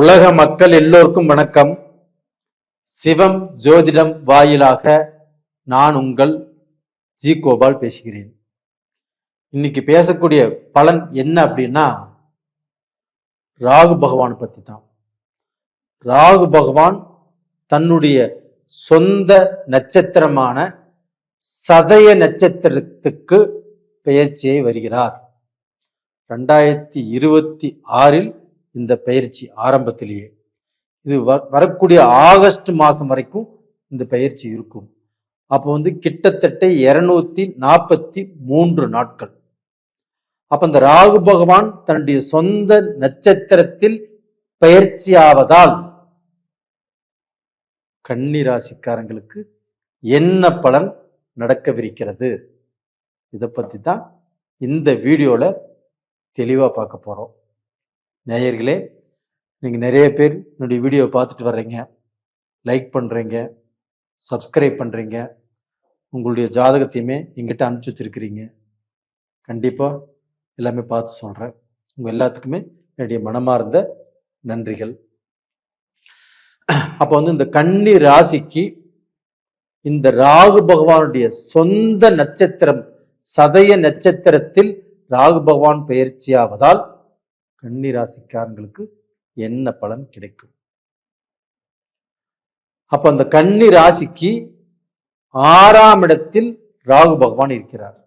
உலக மக்கள் எல்லோருக்கும் வணக்கம். சிவம் ஜோதிடம் வாயிலாக நான் உங்கள் ஜி கோபால் பேசுகிறேன். இன்னைக்கு பேசக்கூடிய பலன் என்ன அப்படின்னா ராகு பகவான் பத்தி தான் ராகு பகவான் தன்னுடைய சொந்த நட்சத்திரமான சதய நட்சத்திரத்துக்கு பெயர்ச்சியை வருகிறார். ரெண்டாயிரத்தி இருபத்தி ஆறில் இந்த பயிற்சி ஆரம்பத்திலேயே. இது வ- வரக்கூடிய ஆகஸ்ட் மாதம் வரைக்கும் இந்த பயிற்சி இருக்கும். அப்போ வந்து கிட்டத்தட்ட இரநூத்தி நாற்பத்தி மூன்று நாட்கள். அப்ப இந்த ராகு பகவான் தன்னுடைய சொந்த நட்சத்திரத்தில் பயிற்சியாவதால் கன்னி ராசிக்காரங்களுக்கு என்ன பலன் நடக்கவிருக்கிறது? இதை பத்தி தான் இந்த வீடியோல தெளிவா பார்க்க போறோம். நேயர்களே நீங்கள் நிறைய பேர் என்னுடைய வீடியோவை பார்த்துட்டு வர்றீங்க. லைக் பண்ணுறீங்க சப்ஸ்கிரைப் பண்ணுறீங்க உங்களுடைய ஜாதகத்தையுமே எங்கிட்ட அனுப்பிச்சு வச்சிருக்கிறீங்க. கண்டிப்பாக எல்லாமே பார்த்து சொல்கிறேன் உங்கள் எல்லாத்துக்குமே என்னுடைய மனமார்ந்த நன்றிகள். அப்போ வந்து இந்த கன்னி ராசிக்கு இந்த ராகு பகவானுடைய சொந்த நட்சத்திரம் சதய நட்சத்திரத்தில் ராகு பகவான் பயிற்சியாவதால் கன்னி ராசிக்காரங்களுக்கு என்ன பலன் கிடைக்கும்? அப்ப அந்த கன்னி ராசிக்கு ஆறாம் இடத்தில் ராகு பகவான் இருக்கிறார்.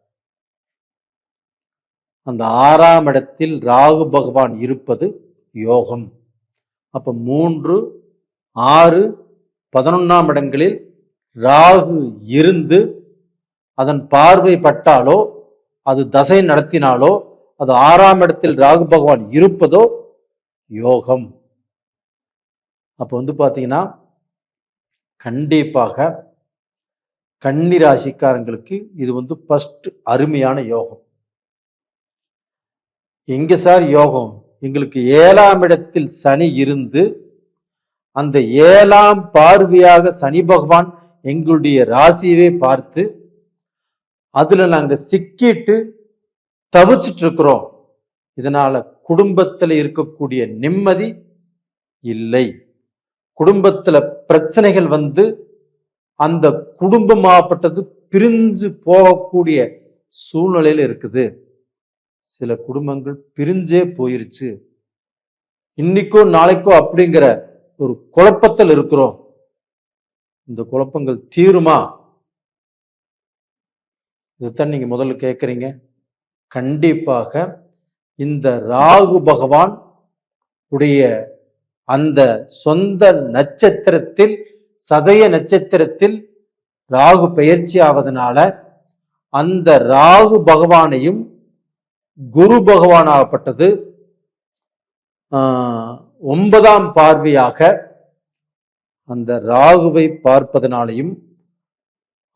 அந்த ஆறாம் இடத்தில் ராகு பகவான் இருப்பது யோகம். அப்ப மூன்று ஆறு பதினொன்னாம் இடங்களில் ராகு இருந்து அதன் பார்வை பட்டாலோ அது தசை நடத்தினாலோ அது ஆறாம் இடத்தில் ராகு பகவான் இருப்பதோ யோகம். அப்போ வந்து பார்த்தீங்கன்னா கண்டிப்பாக கன்னி ராசிக்காரங்களுக்கு இது வந்து ஃபஸ்ட் அருமையான யோகம். எங்க சார் யோகம்? எங்களுக்கு ஏழாம் இடத்தில் சனி இருந்து அந்த ஏழாம் பார்வையாக சனி பகவான் எங்களுடைய ராசியவே பார்த்து அதில் நாங்கள் சிக்கிட்டு தவிச்சிட்டு இருக்கிறோம் இதனால குடும்பத்துல இருக்கக்கூடிய நிம்மதி இல்லை. குடும்பத்துல பிரச்சனைகள் வந்து அந்த குடும்பமாகப்பட்டது பிரிஞ்சு போகக்கூடிய சூழ்நிலையில இருக்குது. சில குடும்பங்கள் பிரிஞ்சே போயிருச்சு. இன்னைக்கோ நாளைக்கோ அப்படிங்கிற ஒரு குழப்பத்தில் இருக்கிறோம். இந்த குழப்பங்கள் தீருமா? இதைத்தான் நீங்க முதல்ல கேட்குறீங்க கண்டிப்பாக இந்த ராகு பகவான் உடைய அந்த சொந்த நட்சத்திரத்தில் சதய நட்சத்திரத்தில் ராகு பயிற்சி ஆவதனால அந்த ராகு பகவானையும் குரு பகவானாகப்பட்டது ஒன்பதாம் பார்வையாக அந்த ராகுவை பார்ப்பதனாலையும்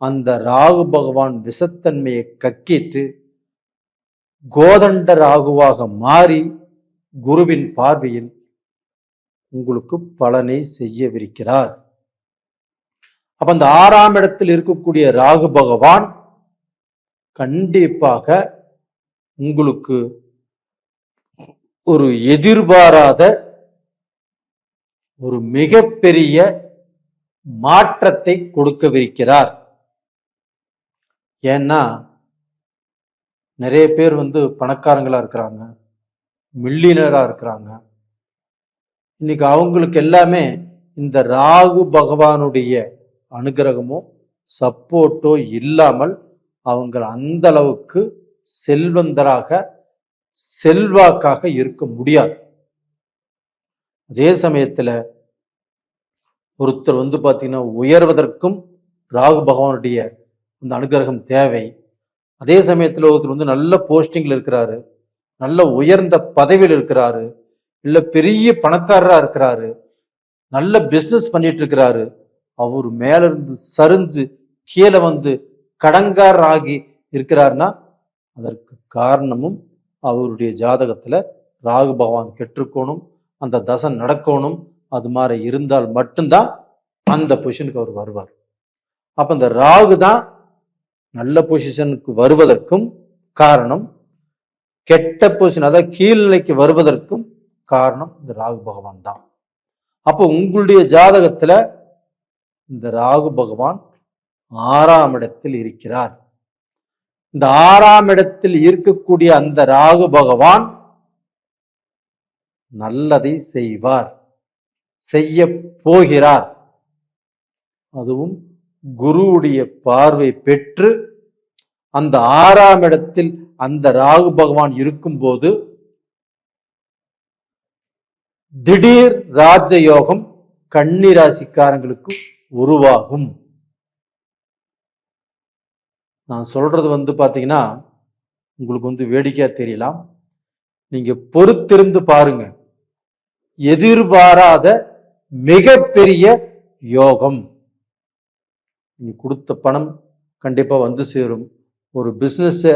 அந்த ராகு பகவான் விஷத்தன்மையை கக்கிட்டு கோதண்ட ராகுவாக மாறி குருவின் பார்வையில் உங்களுக்கு பலனை செய்யவிருக்கிறார். அப்ப அந்த ஆறாம் இடத்தில் இருக்கக்கூடிய ராகு பகவான் கண்டிப்பாக உங்களுக்கு ஒரு எதிர்பாராத ஒரு மிகப்பெரிய மாற்றத்தை கொடுக்கவிருக்கிறார். ஏன்னா நிறைய பேர் வந்து பணக்காரங்களா இருக்கிறாங்க. மில்லியனராக இருக்கிறாங்க. இன்னைக்கு அவங்களுக்கு எல்லாமே இந்த ராகு பகவானுடைய அனுகிரகமோ சப்போர்ட்டோ இல்லாமல் அவங்க அந்த அளவுக்கு செல்வந்தராக செல்வாக்காக இருக்க முடியாது. அதே சமயத்துல ஒருத்தர் வந்து பார்த்தீங்கன்னா உயர்வதற்கும் ராகு பகவானுடைய அந்த அனுகிரகம் தேவை. அதே சமயத்தில் ஒருத்தர் வந்து நல்ல போஸ்டிங்கில் இருக்கிறாரு நல்ல உயர்ந்த பதவியில் இருக்கிறாரு இல்லை பெரிய பணக்காரராக இருக்கிறாரு நல்ல பிஸ்னஸ் பண்ணிட்டு இருக்கிறாரு அவர் மேலிருந்து சரிஞ்சு கீழே வந்து கடங்காரர் ஆகி இருக்கிறாருன்னா அதற்கு காரணமும் அவருடைய ஜாதகத்தில் ராகு பகவான் கெட்டிருக்கணும் அந்த தசை நடக்கணும் அது மாதிரி இருந்தால் மட்டும்தான் அந்த பொசிஷனுக்கு அவர் வருவார். அப்போ இந்த ராகு தான் நல்ல பொசிஷனுக்கு வருவதற்கும் காரணம் கெட்ட பொசிஷன் அதாவது கீழ்நிலைக்கு வருவதற்கும் காரணம் இந்த ராகு பகவான் தான். அப்போ உங்களுடைய ஜாதகத்துல இந்த ராகு பகவான் ஆறாம் இடத்தில் இருக்கிறார். இந்த ஆறாம் இடத்தில் இருக்கக்கூடிய அந்த ராகு பகவான் நல்லதை செய்வார் செய்ய போகிறார். அதுவும் குருவுடைய பார்வை பெற்று அந்த ஆறாம் இடத்தில் அந்த ராகு பகவான் இருக்கும்போது திடீர் ராஜயோகம் கன்னி ராசிக்காரங்களுக்கு உருவாகும். நான் சொல்றது வந்து பாத்தீங்கன்னா உங்களுக்கு வந்து வேடிக்கையா தெரியலாம். நீங்க பொறுத்திருந்து பாருங்க. எதிர்பாராத மிகப்பெரிய யோகம். நீங்க கொடுத்த பணம் கண்டிப்பா வந்து சேரும். ஒரு பிஸ்னஸை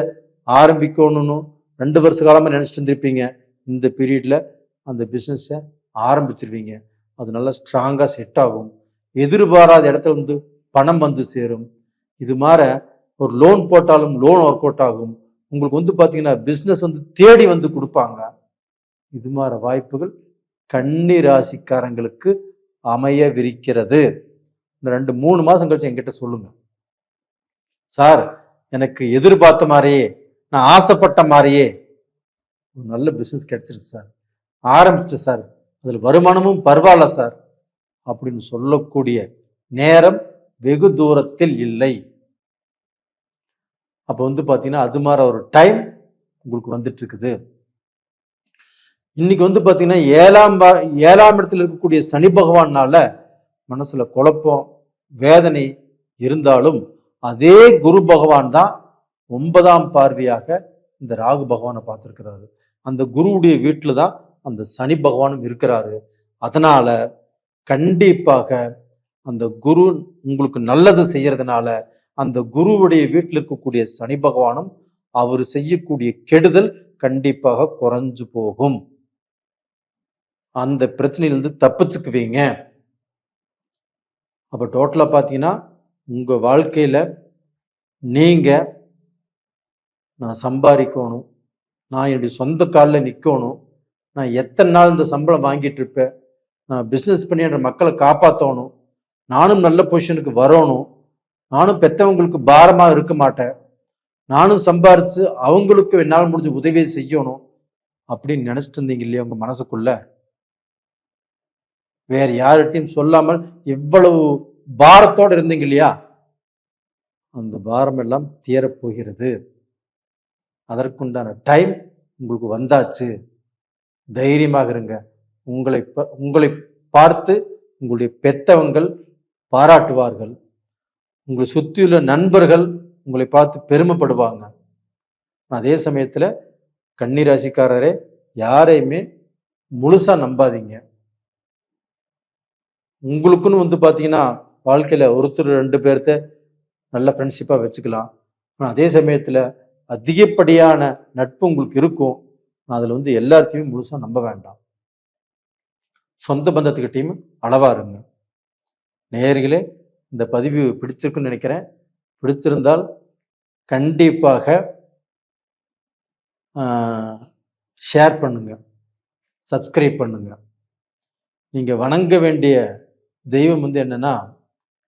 ஆரம்பிக்கணும்னு ரெண்டு வருஷ காலமாக நினச்சிட்டு இருந்திருப்பீங்க. இந்த பீரியடில் அந்த பிஸ்னஸை ஆரம்பிச்சிருவீங்க. அது நல்லா ஸ்ட்ராங்காக செட் ஆகும். எதிர்பாராத இடத்துல வந்து பணம் வந்து சேரும். இது மாதிரி ஒரு லோன் போட்டாலும் லோன் ஒர்க் அவுட் ஆகும். உங்களுக்கு வந்து பார்த்தீங்கன்னா பிஸ்னஸ் வந்து தேடி வந்து கொடுப்பாங்க. இது மாதிரி வாய்ப்புகள் கன்னி ராசிக்காரங்களுக்கு அமையவிருக்கிறது இந்த ரெண்டு மூணு மாதம் கழிச்சு என்கிட்ட சொல்லுங்க. சார் எனக்கு எதிர்பார்த்த மாதிரியே நான் ஆசைப்பட்ட மாதிரியே ஒரு நல்ல பிஸ்னஸ் கிடைச்சிருச்சு சார். ஆரம்பிச்சிட்டு சார் அதில் வருமானமும் பரவாயில்ல சார் அப்படின்னு சொல்லக்கூடிய நேரம் வெகு தூரத்தில் இல்லை. அப்போ வந்து பார்த்தீங்கன்னா அது மாதிரி ஒரு டைம் உங்களுக்கு வந்துட்டு இருக்குது. இன்னைக்கு வந்து பார்த்தீங்கன்னா ஏழாம் பா- ஏழாம் இடத்துல இருக்கக்கூடிய சனி பகவானால மனசுல குழப்பம் வேதனை இருந்தாலும் அதே குரு பகவான் தான் ஒன்பதாம் பார்வையாக இந்த ராகு பகவானை பார்த்துருக்கிறாரு. அந்த குருவுடைய வீட்டில் தான் அந்த சனி பகவானும் இருக்கிறாரு. அதனால கண்டிப்பாக அந்த குரு உங்களுக்கு நல்லது செய்யறதுனால அந்த குருவுடைய வீட்டில் இருக்கக்கூடிய சனி பகவானும் அவர் செய்யக்கூடிய கெடுதல் கண்டிப்பாக குறைஞ்சு போகும். அந்த பிரச்சனையிலிருந்து தப்பிச்சுக்குவீங்க. அப்ப டோட்டலா பார்த்தீங்கன்னா உங்கள் வாழ்க்கையில் நீங்கள் நான் சம்பாதிக்கணும். நான் என்னுடைய சொந்த காலில் நிற்கணும் நான் எத்தனை நாள் இந்த சம்பளம் வாங்கிட்டு இருப்பேன்? நான் பிஸ்னஸ் பண்ணி என்ற மக்களை காப்பாற்றணும் நானும் நல்ல பொசிஷனுக்கு வரணும். நானும் பெற்றவங்களுக்கு பாரமாக இருக்க மாட்டேன். நானும் சம்பாரித்து அவங்களுக்கு என்னால் முடிஞ்ச உதவியை செய்யணும். அப்படின்னு நினச்சிட்டு இருந்தீங்க இல்லையா உங்கள் மனசுக்குள்ள? வேறு யார்கிட்டையும் சொல்லாமல் எவ்வளவு பாரத்தோட இருந்தீங்க இல்லையா? அந்த பாரம் எல்லாம் தீரப்போகிறது. அதற்குண்டான டைம் உங்களுக்கு வந்தாச்சு. தைரியமாக இருங்க. உங்களை உங்களை பார்த்து உங்களுடைய பெத்தவங்கள் பாராட்டுவார்கள். உங்களை சுற்றியுள்ள நண்பர்கள் உங்களை பார்த்து பெருமைப்படுவாங்க. அதே சமயத்தில் கன்னிராசிக்காரரே யாரையுமே முழுசா நம்பாதீங்க. உங்களுக்குன்னு வந்து பார்த்தீங்கன்னா வாழ்க்கையில் ஒருத்தர் ரெண்டு பேர்த்த நல்ல ஃப்ரெண்ட்ஷிப்பாக வச்சுக்கலாம். ஆனால் அதே சமயத்தில் அதிகப்படியான நட்பு உங்களுக்கு இருக்கும். அதில் வந்து எல்லாத்தையுமே முழுசாக நம்ப வேண்டாம். சொந்த பந்தத்துக்கிட்டையும் அளவாக இருங்க. நேயர்களே இந்த பதிவு பிடிச்சிருக்குன்னு நினைக்கிறேன். பிடிச்சிருந்தால் கண்டிப்பாக ஷேர் பண்ணுங்க. சப்ஸ்கிரைப் பண்ணுங்க. நீங்கள் வணங்க வேண்டிய தெய்வம் வந்து என்னன்னா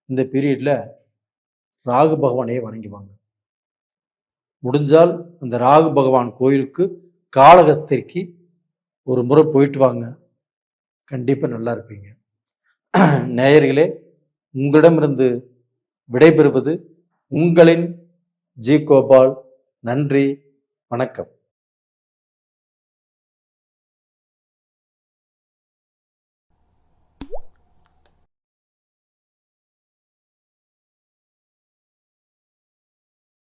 இந்த பீரியட்ல ராகு பகவானையே வணங்கிவாங்க முடிஞ்சால் அந்த ராகு பகவான் கோயிலுக்கு காலகஸ்திரிக்கு ஒரு முறை போயிட்டு வாங்க. கண்டிப்பாக நல்லா இருப்பீங்க. நேயர்களே உங்களிடமிருந்து விடைபெறுவது உங்களின் ஜி கோபால். நன்றி வணக்கம்.